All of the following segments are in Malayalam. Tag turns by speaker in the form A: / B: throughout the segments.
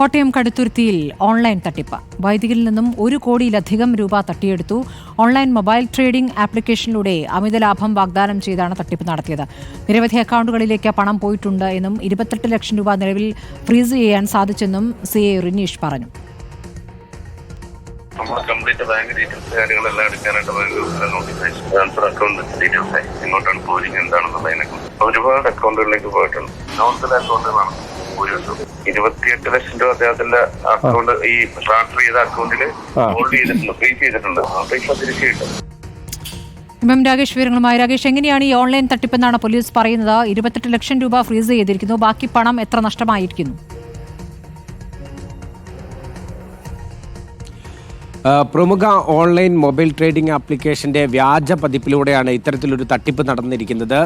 A: കോട്ടയം കടുത്തുരുത്തിയിൽ ഓൺലൈൻ തട്ടിപ്പ്. വൈദികിൽ നിന്നും ഒരു കോടിയിലധികം രൂപ തട്ടിയെടുത്തു. ഓൺലൈൻ മൊബൈൽ ട്രേഡിംഗ് ആപ്ലിക്കേഷനിലൂടെ അമിത ലാഭം വാഗ്ദാനം ചെയ്താണ് തട്ടിപ്പ് നടത്തിയത്. നിരവധി അക്കൗണ്ടുകളിലേക്ക് പണം പോയിട്ടുണ്ട് എന്നും ഇരുപത്തെട്ട് ലക്ഷം രൂപ നിലവിൽ ഫ്രീസ് ചെയ്യാൻ സാധിച്ചെന്നും സി എ റിനീഷ് പറഞ്ഞു.
B: കുറിച്ച് ഒരുപാട് അക്കൗണ്ടുകളിലേക്ക് പോയിട്ടുണ്ട്. നോർത്തിലെ അക്കൗണ്ടുകളാണ്. ഭൂരിപക്ഷം ഇരുപത്തിയെട്ട് ലക്ഷം രൂപ അദ്ദേഹത്തിന്റെ അക്കൗണ്ട് ഈ ട്രാൻസ്ഫർ ചെയ്ത അക്കൗണ്ടിൽ ഹോൾഡ് ചെയ്തിട്ടുണ്ട് ഫ്രീസ് ചെയ്തിട്ടുണ്ട്. ആ പൈസ തിരിച്ചു കിട്ടും.
A: എം എം രാകേഷ് വിവരങ്ങളുമായി രാകേഷ് എങ്ങനെയാണ് ഈ ഓൺലൈൻ തട്ടിപ്പെന്നാണ് പോലീസ് പറയുന്നത്? ഇരുപത്തെട്ട് ലക്ഷം രൂപ ഫ്രീസ് ചെയ്തിരിക്കുന്നു. ബാക്കി പണം എത്ര നഷ്ടമായിരിക്കുന്നു?
C: പ്രമുഖ ഓൺലൈൻ മൊബൈൽ ട്രേഡിംഗ് ആപ്ലിക്കേഷന്റെ വ്യാജ പതിപ്പിലൂടെയാണ് ഇത്തരത്തിലൊരു തട്ടിപ്പ് നടന്നിരിക്കുന്നത്.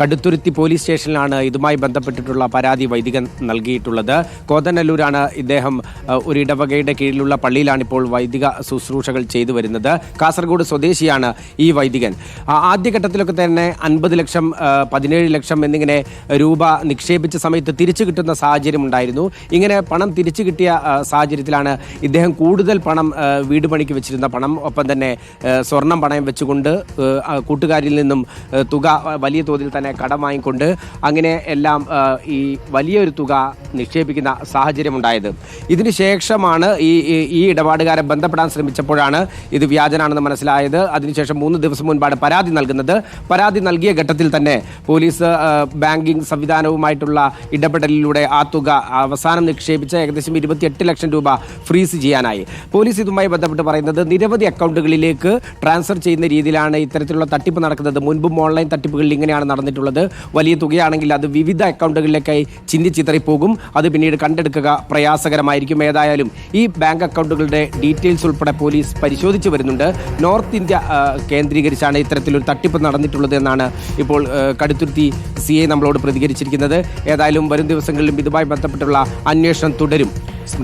C: കടുത്തുരുത്തി പോലീസ് സ്റ്റേഷനിലാണ് ഇതുമായി ബന്ധപ്പെട്ടിട്ടുള്ള പരാതി വൈദികൻ നൽകിയിട്ടുള്ളത്. കോതനല്ലൂരാണ് ഇദ്ദേഹം ഒരു ഇടവകയുടെ കീഴിലുള്ള പള്ളിയിലാണ് ഇപ്പോൾ വൈദിക ശുശ്രൂഷകൾ ചെയ്തു വരുന്നത്. കാസർഗോഡ് സ്വദേശിയാണ് ഈ വൈദികൻ. ആദ്യഘട്ടത്തിലൊക്കെ തന്നെ അൻപത് ലക്ഷം പതിനേഴ് ലക്ഷം എന്നിങ്ങനെ രൂപ നിക്ഷേപിച്ച സമയത്ത് തിരിച്ചു കിട്ടുന്ന സാഹചര്യം ഉണ്ടായിരുന്നു ഇങ്ങനെ പണം തിരിച്ചു കിട്ടിയ സാഹചര്യത്തിലാണ് ഇദ്ദേഹം കൂടുതൽ പണം വീട് പണിക്ക് വെച്ചിരുന്ന പണം ഒപ്പം തന്നെ സ്വർണം പണയം വെച്ചുകൊണ്ട് കൂട്ടുകാരിൽ നിന്നും തുക വലിയ തോതിൽ തന്നെ കടം വാങ്ങിക്കൊണ്ട് അങ്ങനെ എല്ലാം ഈ വലിയൊരു തുക നിക്ഷേപിക്കുന്ന സാഹചര്യം ഉണ്ടായത് ഇതിന് ശേഷമാണ് ഈ ഈ- ഇടപാടുകാരെ ബന്ധപ്പെടാൻ ശ്രമിച്ചപ്പോഴാണ് ഇത് വ്യാജനാണെന്ന് മനസ്സിലായത്. അതിനുശേഷം മൂന്ന് ദിവസം മുൻപാണ് പരാതി നൽകുന്നത്. പരാതി നൽകിയ ഘട്ടത്തിൽ തന്നെ പോലീസ് ബാങ്കിംഗ് സംവിധാനവുമായിട്ടുള്ള ഇടപെടലിലൂടെ ആ തുക അവസാനം നിക്ഷേപിച്ച ഏകദേശം ഇരുപത്തിയെട്ട് ലക്ഷം രൂപ ഫ്രീസ് ചെയ്യാനായി. പോലീസ് ഇതുമായി ബന്ധപ്പെട്ട് പറയുന്നത് നിരവധി അക്കൗണ്ടുകളിലേക്ക് ട്രാൻസ്ഫർ ചെയ്യുന്ന രീതിയിലാണ് ഇത്തരത്തിലുള്ള തട്ടിപ്പ് നടക്കുന്നത്. മുൻപും ഓൺലൈൻ തട്ടിപ്പുകളിൽ ഇങ്ങനെയാണ് നടന്നിട്ടുള്ളത്. വലിയ തുകയാണെങ്കിൽ അത് വിവിധ അക്കൗണ്ടുകളിലേക്കായി ചിന്തിച്ചിതറി പോകും അത് പിന്നീട് കണ്ടെടുക്കുക പ്രയാസകരമായിരിക്കും. ഏതായാലും ഈ ബാങ്ക് അക്കൗണ്ടുകളുടെ ഡീറ്റെയിൽസ് ഉൾപ്പെടെ പോലീസ് പരിശോധിച്ചു വരുന്നുണ്ട്. നോർത്ത് ഇന്ത്യ കേന്ദ്രീകരിച്ചാണ് ഇത്തരത്തിലൊരു തട്ടിപ്പ് നടന്നിട്ടുള്ളത് എന്നാണ് ഇപ്പോൾ കടുത്തുരുത്തി സി നമ്മളോട് പ്രതികരിച്ചിരിക്കുന്നത്. ഏതായാലും വരും ദിവസങ്ങളിലും ഇതുമായി ബന്ധപ്പെട്ടുള്ള അന്വേഷണം തുടരും.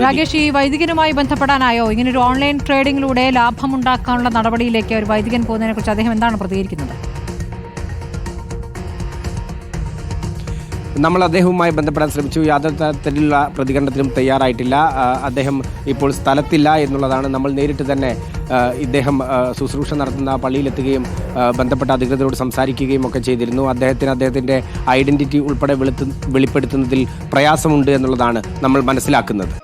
A: രാകേഷ് ഈ വൈദികനുമായി ബന്ധപ്പെടാനായോ? ഇങ്ങനെ ഒരു ഓൺലൈൻ ട്രേഡിംഗിലൂടെ ലാഭമുണ്ടാക്കാനുള്ള നടപടിയിലേക്ക് ഒരു വൈദികൻ പോകുന്നതിനെ കുറിച്ച് അദ്ദേഹം എന്താണ് പ്രതികരിക്കുന്നത്?
C: നമ്മൾ അദ്ദേഹവുമായി ബന്ധപ്പെടാൻ ശ്രമിച്ചു. യാതൊരു തരത്തിലുള്ള പ്രതികരണത്തിനും തയ്യാറായിട്ടില്ല. അദ്ദേഹം ഇപ്പോൾ സ്ഥലത്തില്ല എന്നുള്ളതാണ് നമ്മൾ നേരിട്ട് തന്നെ ഇദ്ദേഹം ശുശ്രൂഷ നടത്തുന്ന പള്ളിയിലെത്തുകയും ബന്ധപ്പെട്ട അധികൃതരോട് സംസാരിക്കുകയും ഒക്കെ ചെയ്തിരുന്നു. അദ്ദേഹത്തിന് അദ്ദേഹത്തിന്റെ ഐഡന്റിറ്റി ഉൾപ്പെടെ വെളുത്തു വെളിപ്പെടുത്തുന്നതിൽ പ്രയാസമുണ്ട് എന്നുള്ളതാണ് നമ്മൾ മനസ്സിലാക്കുന്നത്.